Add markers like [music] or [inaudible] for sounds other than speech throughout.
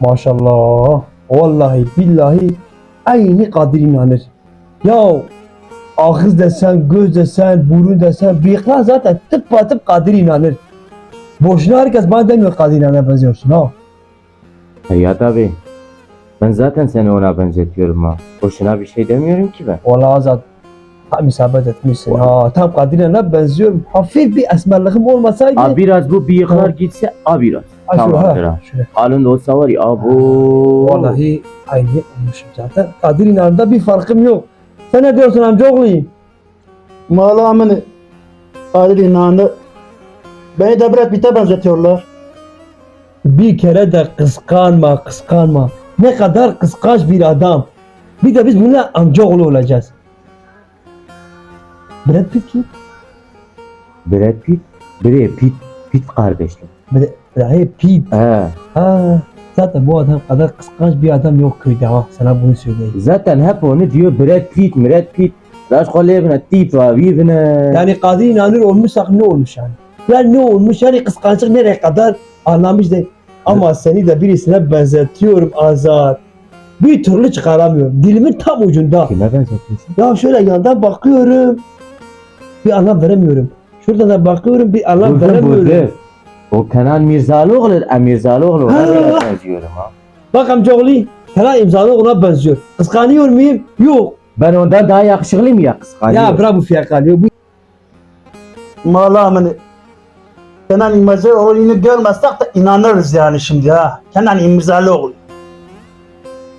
Maşallah. Vallahi billahi aynı Kadir inanır. Ya ağız desen, göz desen, burun desen, bıyıklar zaten tıp tıp Kadir inanır. Boşuna herkes bana demiyor Kadir inanır benziyorsun ha. Hayat abi. Ben zaten seni ona benzetiyorum ha. Boşuna bir şey demiyorum ki ben. Vallahi Azat tam isabet etmişsin ha. Tam Kadir inanır benziyorum. Hafif bir esmerliğim olmasaydı. Abi biraz bu bıyıklar gitse a biraz. Tamamdır şöyle. Halinde olsa var ya abo. Vallahi aynı olmuşum zaten. Kadir inanırda bir farkım yok. Sen ne diyorsun amcaoğlu? Malamını Kadir inandı. Beni de Brad Pitt'e benzetiyorlar. Bir kere de kıskanma, kıskanma. Ne kadar kıskanç bir adam. Bir de biz bununla amcaoğlu olacağız. Brad Pitt kim? Brad Pitt. Brad Pitt. Pitt kardeşler. Brad, Pitt. He. Ha, zaten bu adam kadar kıskanç bir adam yok köyde ha. Sana bunu söyleyeyim. Zaten hep onu diyor Brad Pitt, Brad Pitt. Laş kolle bine tipa bine. Yani Kadir inanır olmuşsak ne olmuş yani? Yani ne olmuş yani kıskançlık nereye kadar anlamış değil. Ama seni de birisine benzetiyorum Azat. Bir türlü çıkaramıyorum. Dilimin tam ucunda. Kime benzetiyorsun? Ya şöyle yandan bakıyorum. Bir anlam veremiyorum. Şuradan da bakıyorum bir anlam Buldum veremiyorum. buldum. O Kenan Mirzalıoğlu, Emirzalıoğlu ona Ha. biraz benziyorum ha. Bak amcaoğlu Kenan imzalı ona benziyor. Kıskanıyor muyum? Yok. Ben ondan daha yakışıklıyım ya kıskanıyor. Ya bırak bu fiyakalı. Bu Malamını Kenan İmirzalıoğlu'nu görmezsek de inanırız yani şimdi ha. Kenan İmirzalıoğlu.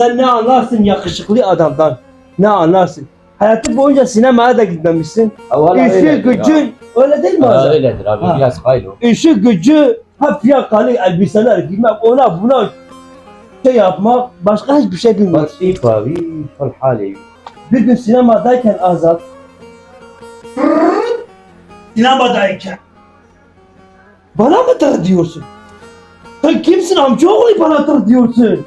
Sen ne anlarsın yakışıklı adamdan? Ne anlarsın? Hayatı boyunca sinemaya da gitmemişsin. Ha, vallahi İşi öyledir gücün öyle değil mi Ha, Azat? öyledir abi Ha. biraz kaylo. İşi gücü hep fiyakalı elbiseler giymek ona buna şey yapmak başka hiçbir şey bilmiyor. Bak tipa bir fal hali. Bir gün sinemadayken Azat sinemadayken bana mı tır diyorsun? Sen kimsin amcaoğlu bana tır diyorsun?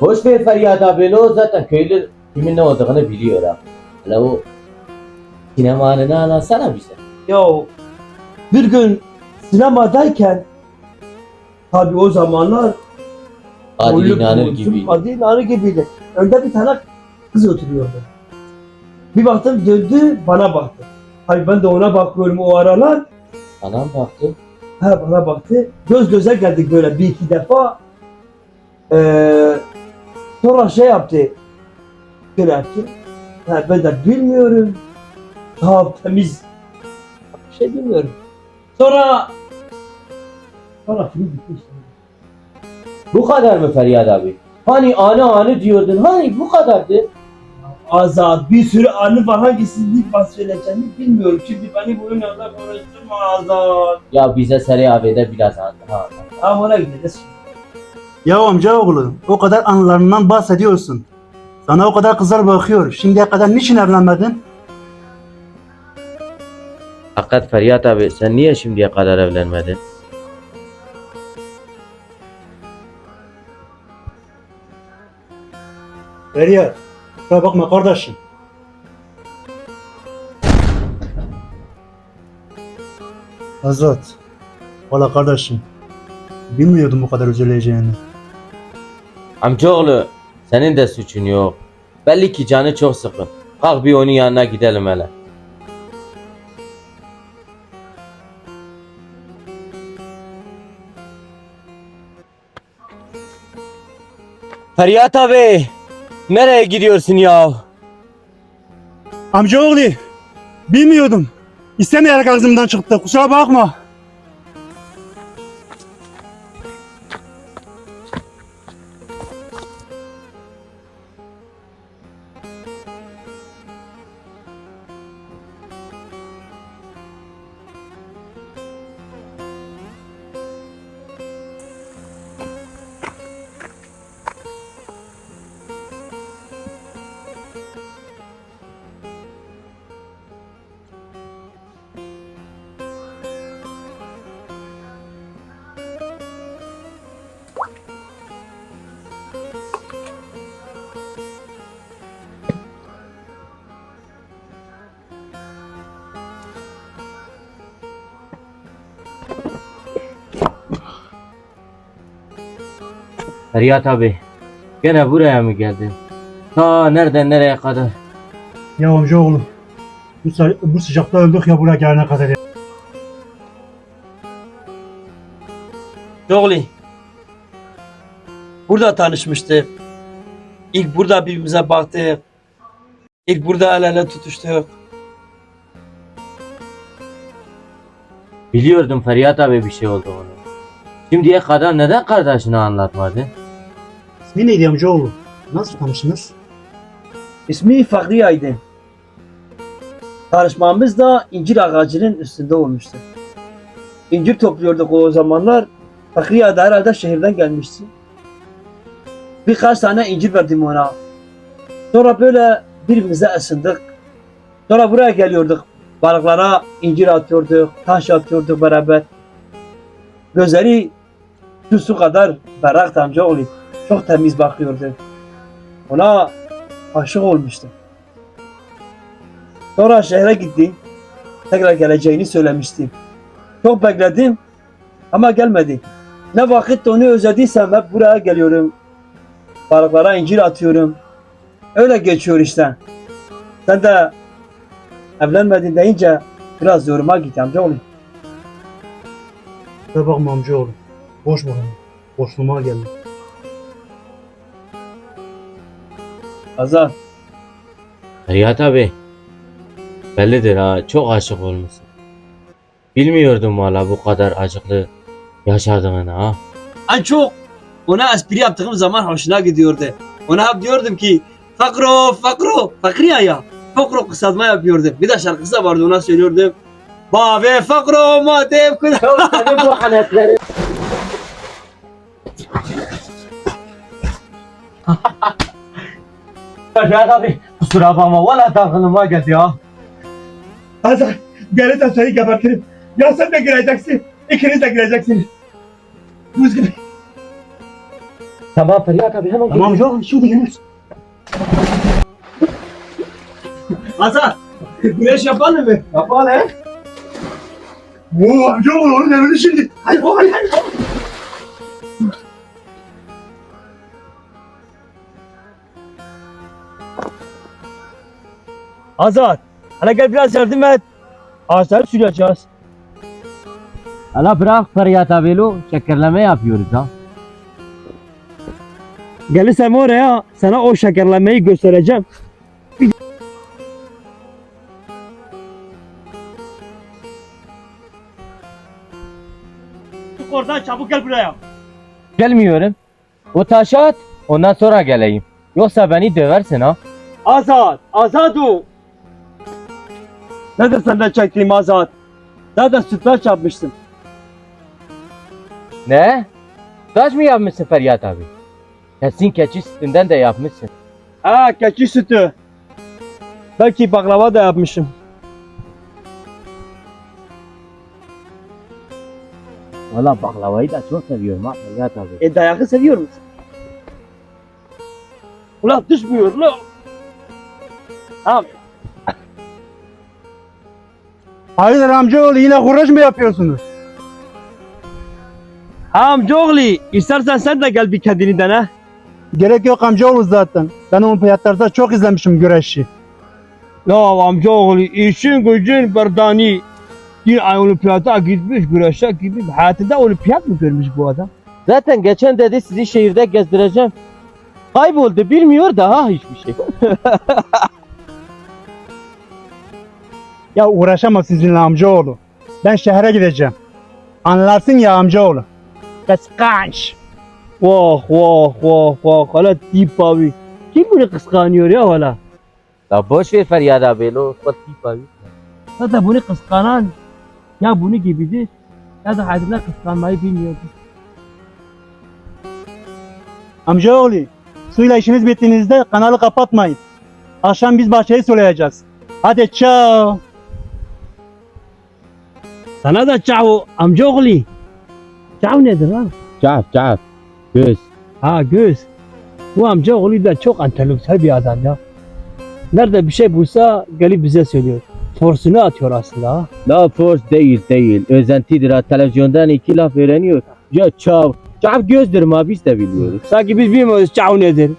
Hoş ver Feryat abi o zaten köylü kimin ne olduğunu biliyor ha. Hele o sinemanını anlatsana bize. Ya bir gün sinemadayken tabi o zamanlar Adil boylu inanır gibi. Adil inanır gibiydi. Önde bir tane kız oturuyordu. Bir baktım döndü bana baktı. Hayır ben de ona bakıyorum o aralar. Anam baktı. Ha bana baktı. Göz göze geldik böyle bir iki defa. Ee, sonra şey yaptı. Şöyle yaptı. Ha, ben de bilmiyorum. Daha temiz. Bir şey bilmiyorum. Sonra sonra film bitti işte. Bu kadar mı Feryat abi? Hani anı anı diyordun. Hani bu kadardı. Azat bir sürü anı var hangisini bas söyleyeceğimi bilmiyorum. Şimdi beni bunun yanında konuşturma Azat. Ya bize Seri abi'de biraz anı. Ha. Ama ona gideceğiz. Ya amcaoğlu o kadar anılarından bahsediyorsun. Sana o kadar kızlar bakıyor. Şimdiye kadar niçin evlenmedin? Hakikat Feryat abi sen niye şimdiye kadar evlenmedin? Feryat. Kusura bakma kardeşim. Azat. Valla kardeşim. Bilmiyordum bu kadar üzüleceğini. Amcaoğlu senin de suçun yok. Belli ki canı çok sıkın. Kalk bir onun yanına gidelim hele. Feryat abi nereye gidiyorsun ya? Amcaoğlu. Bilmiyordum. İstemeyerek ağzımdan çıktı. Kusura bakma. Feryat abi gene buraya mı geldin? Ta nereden nereye kadar? Ya amcaoğlu bu, sı- bu sıcakta öldük ya buraya gelene kadar ya. Doğru. Burada tanışmıştık. İlk burada birbirimize baktık. İlk burada el ele tutuştuk. Biliyordum Feryat abi bir şey olduğunu. Şimdiye kadar neden kardeşine anlatmadın? İsmi neydi amcaoğlu? Nasıl tanıştınız? İsmi Fakriya'ydı. Tanışmamız da incir ağacının üstünde olmuştu. İncir topluyorduk o zamanlar. Fakriya da herhalde şehirden gelmişti. Birkaç tane incir verdim ona. Sonra böyle birbirimize ısındık. Sonra buraya geliyorduk. Balıklara incir atıyorduk, taş atıyorduk beraber. Gözleri şu su kadar berrak amcaoğlu. Çok temiz bakıyordu. Ona aşık olmuştum. Sonra şehre gittim. Tekrar geleceğini söylemiştim. Çok bekledim ama gelmedi. Ne vakit onu özlediysem hep buraya geliyorum. Balıklara incir atıyorum. Öyle geçiyor işte. Sen de evlenmedin deyince biraz zoruma gitti amcaoğlu. Kusura bakma amcaoğlu. Boş bakın. Boşluğuma geldim. Azar. Feryat abi bellidir ha çok aşık olmuşsun. Bilmiyordum valla bu kadar acıklı yaşadığını ha. En çok ona espri yaptığım zaman hoşuna gidiyordu. Ona hep diyordum ki Fakro, Fakro, Fakriya ya. Fakro kısaltma yapıyordum. Bir de şarkısı da vardı ona söylüyordum. Bave Fakro madem kuda. [laughs] Feryat abi kusura bakma valla takılıma geldi ya. Azar gelirsen seni gebertirim. Ya sen de gireceksin. İkiniz de gireceksiniz. Buz gibi. Tamam Feryat abi hemen Tamam amcaoğlu şimdi geliyoruz. Azar. Güneş yapalım mı? Yapalım. Oo amcaoğlu onun emrini şimdi. Hadi hadi hadi. Azat. Hele gel biraz yardım et. Ağaçları süreceğiz. Hala bırak Feryat abilu şekerleme yapıyoruz ha. Gelirsem oraya sana o şekerlemeyi göstereceğim. Oradan çabuk gel buraya. Gelmiyorum. O taşı at ondan sonra geleyim. Yoksa beni döversin ha. Azat, Azat o. Nedir senden çektiğim Azat? Zaten sütlaç yapmıştım. Ne? Taş mı yapmışsın Feryat abi? Kesin keçi sütünden de yapmışsın. Ha keçi sütü. Belki baklava da yapmışım. Valla baklavayı da çok seviyorum ha Feryat abi. E dayakı seviyor musun? Ulan düşmüyor lan. Tamam. Hayırdır amcaoğlu yine kuruş mu yapıyorsunuz? Amcaoğlu istersen sen de gel bir kendini dene. Gerek yok amcaoğlu zaten. Ben onun fiyatlarda çok izlemişim güreşi. Ya amcaoğlu işin gücün berdani. Bir ay olimpiyata gitmiş, güreşe gitmiş. Hayatında olimpiyat mı görmüş bu adam? Zaten geçen dedi sizi şehirde gezdireceğim. Kayboldu bilmiyor daha hiçbir şey. [laughs] Ya uğraşamaz sizinle amcaoğlu. Ben şehre gideceğim. Anlarsın ya amcaoğlu. Kıskanç. Vah vah vah vah. Hala tip abi. Kim bunu kıskanıyor ya hala? La boş ver Feryat abi lo. Fatih abi. Zaten bunu kıskanan ya bunu gibidir ya da hayatında kıskanmayı bilmiyordur. Amcaoğlu suyla işiniz bittiğinizde kanalı kapatmayın. Akşam biz bahçeyi sulayacağız. Hadi ciao. Sana da çao amcaoğlu. Çao nedir lan? Çaf çaf. Göz. Ha göz. Bu amcaoğlu da çok entelektüel bir adam ya. Nerede bir şey bulsa gelip bize söylüyor. Forsunu atıyor aslında ha. La force değil değil. Özentidir ha. Televizyondan iki laf öğreniyor. Ya çav, Çap gözdür ma biz de biliyoruz. Sanki biz bilmiyoruz çav nedir.